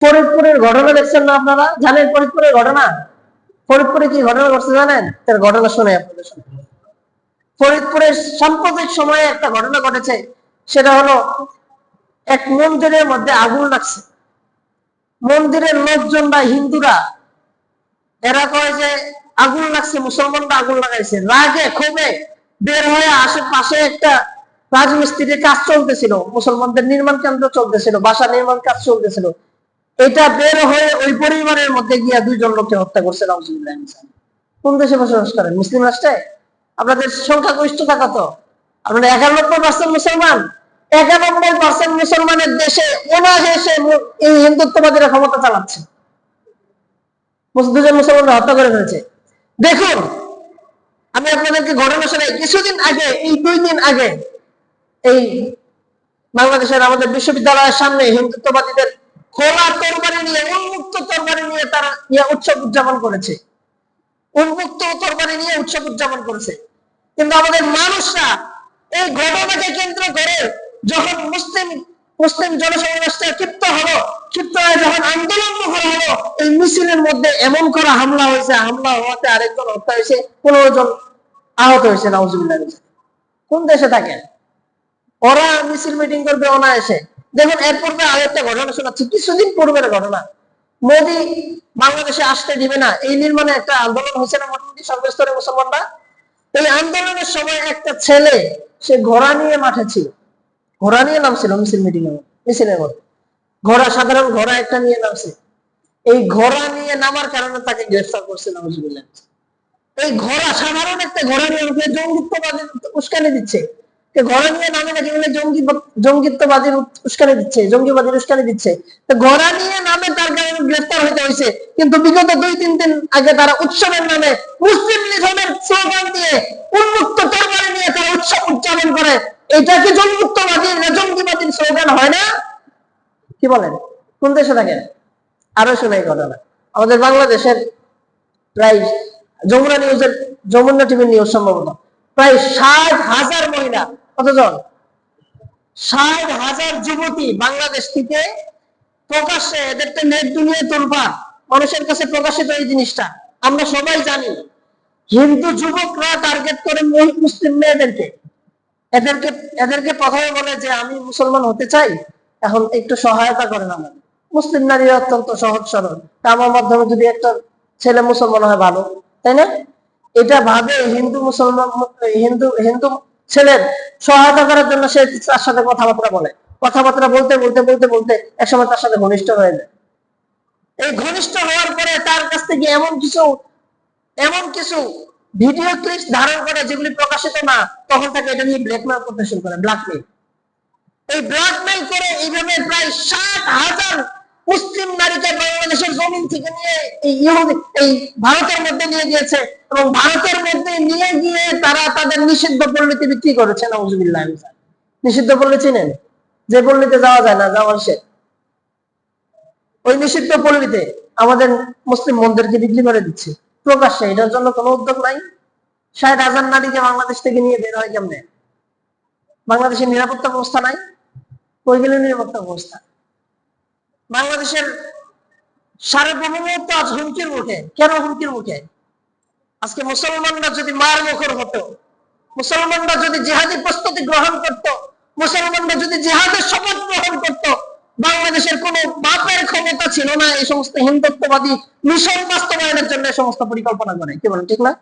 ফরিদপুরের ঘটনা দেখছেন না আপনারা? জানেন ফরিদপুরের ঘটনা? ফরিদপুরে কি ঘটনা ঘটছে জানেন? তার ঘটনা শুনে আপনাদের ফরিদপুরের সাম্প্রতিক সময়ে একটা ঘটনা ঘটেছে, সেটা হলো এক মন্দিরের মধ্যে আগুন লাগছে। মন্দিরের লোকজন বা হিন্দুরা, এরা কয় যে আগুন লাগছে, মুসলমানরা আগুন লাগাইছে। রাগে, ক্ষোভে বের হয়ে আশেপাশে একটা রাজমিস্ত্রির কাজ চলতেছিল। মুসলমানদের নির্মাণ কেন্দ্র চলতেছিল বাসা নির্মাণ কাজ চলতেছিল। এটা বের হয়ে ওই পরিবারের মধ্যে গিয়া দুইজন লোককে হত্যা করছে নাউজুবিল্লাহ কোন দেশে বসবাস করেন? মুসলিম রাষ্ট্রে? আপনাদের সংখ্যাগরিষ্ঠতা কত আপনারা একানব্বই পার্সেন্ট মুসলমান। একানব্বই পার্সেন্ট মুসলমানের দেশে অনায়াসে এই হিন্দুত্ববাদীরা ক্ষমতা চালাচ্ছে। দুজন মুসলমানরা হত্যা করে ফেলেছে। দেখুন, আমি আপনাদেরকে ঘটনা শোনাই। কিছুদিন আগে, এই দুই দিন আগে, এই বাংলাদেশের আমাদের বিশ্ববিদ্যালয়ের সামনে হিন্দুত্ববাদীদের খোলা তরবারি নিয়ে, উন্মুক্ত তরবারি নিয়ে তারা ইয়ে উৎসব উদযাপন করেছে। উন্মুক্ত তরবারি নিয়ে উৎসব উদযাপন করেছে। কিন্তু আমাদের মানুষরা এই ঘটনাকে কেন্দ্র করে যখন মুসলিম মুসলিম জনসমাবেশটা ক্ষিপ্ত হলো ক্ষিপ্ত হয়ে যখন আন্দোলন মুখর হলো এই মিছিলের মধ্যে এমন করা হামলা হয়েছে, হামলা হওয়াতে আরেকজন হত্যা হয়েছে, পনেরো জন আহত হয়েছে, নাউজুবিল্লাহ। কোন দেশে থাকেন? ওরা মিছিল মিটিং করবে অনায়াসে। দেখুন, এর পূর্বে আরও একটা ঘটনা শোনাচ্ছি। কিছুদিন পূর্বের ঘটনা। মোদি বাংলাদেশে আসতে দিবে না। এই নির্মাণে একটা আন্দোলন হয়েছে না মোটামুটি? সর্বস্তরে মুসলমানরা? এই আন্দোলনের সময় একটা ছেলে, সে ঘোড়া নিয়ে মাঠে ছিল। ঘোড়া নিয়ে নামছিল মিছিল মিটিং এ। মিছিলের মধ্যে। ঘোড়া, সাধারণ ঘোড়া একটা নিয়ে নামছে। এই ঘোড়া নিয়ে নামার কারণে তাকে গ্রেফতার করছে নামজুবিল্লাহ এই ঘোড়া, সাধারণ একটা ঘোড়া নিয়ে উঠে জঙ্গিত্ববাদী উস্কানি দিচ্ছে। ঘোড়া নিয়ে নামে নাকি বলে জঙ্গি জঙ্গিত্ববাদীর উস্কানি দিচ্ছে, জঙ্গিবাদীর উস্কানি দিচ্ছে। তো ঘোড়া নিয়ে নামে তার কারণে গ্রেফতার হতে হয়েছে কিন্তু বিগত দুই, তিন দিন আগে তারা উৎসবের নামে মুসলিম লিখনের স্লোগান দিয়ে উন্মুক্ত তরবারি নিয়ে তারা উৎসব উদযাপন করে। এটা কি জঙ্গিত্ববাদীর না জঙ্গিবাদীর স্লোগান? হয় না? কি বলেন? কোন দেশে থাকেন? আরও শোনাই ঘটনা। আমাদের বাংলাদেশের প্রায় যমুনা নিউজের যমুনা টিভির নিউজ সম্ভবত। প্রায় ষাট হাজার মহিলা, কতজন? ষাট হাজার যুবতী বাংলাদেশ থেকে প্রকাশ্যে এদেরকে নেট দুনিয়ে তুলবা মানুষের কাছে প্রকাশিত এই জিনিসটা। আমরা সবাই জানি, হিন্দু যুবকরা টার্গেট করে মুসলিম মেয়েদেরকে। এদেরকে এদেরকে প্রথমে বলে যে, আমি মুসলমান হতে চাই, এখন একটু সহায়তা করেন আমাদের মুসলিম নারী অত্যন্ত সহজ সরল। তা আমার মাধ্যমে যদি একটা ছেলে মুসলমান হয়, ভালো, তাই না? এটা ভাবে হিন্দু, মুসলমান, হিন্দু হিন্দু ছেলের সহায়তা করার জন্য সে তার সাথে কথাবার্তা বলে। কথাবার্তা বলতে বলতে বলতে বলতে একসময় তার সাথে ঘনিষ্ঠ হয়ে যায়। এই ঘনিষ্ঠ হওয়ার পরে তার কাছ থেকে এমন কিছু এমন কিছু ভিডিও ক্লিপ ধারণ করে যেগুলি প্রকাশিত না, তখন তাকে এটা নিয়ে ব্ল্যাকমেল করতে শুরু করে ব্ল্যাকমেল এই ব্ল্যাকমেল করে এইভাবে প্রায় ষাট হাজার মুসলিম নারীকে বাংলাদেশের জমিন থেকে নিয়ে ভারতের মধ্যে নিয়ে গিয়েছে এবং ভারতের মধ্যে নিয়ে গিয়ে তারা তাদের নিষিদ্ধ পল্লীতে বিক্রি করেছে নিষিদ্ধ পল্লী চিনেন? যে পল্লীতে যাওয়া যায় না যাওয়ার সে ওই নিষিদ্ধ পল্লীতে আমাদের মুসলিম মন্দিরকে বিক্রি করে দিচ্ছে। প্রকাশ্যে, এটার জন্য কোনো উদ্যোগ নাই। ষাট হাজার নারীকে বাংলাদেশ থেকে নিয়ে বের হয় কেমনে? বাংলাদেশের নিরাপত্তা ব্যবস্থা নাই। কই নিরাপত্তা ব্যবস্থা? বাংলাদেশের সার্বভৌমত্ব আজ হুমকির মুখে। কেন হুমকির মুখে? আজকে মুসলমানরা যদি মার মুখর হতো, মুসলমানরা যদি জেহাদি প্রস্তুতি গ্রহণ করত, মুসলমানরা যদি জেহাদের শপথ গ্রহণ করত, বাংলাদেশের কোন বাপের ক্ষমতা ছিল না এই সমস্ত হিন্দুত্ববাদী মিশন বাস্তবায়নের জন্য সমস্ত পরিকল্পনা করে। কি বলেন, ঠিক না?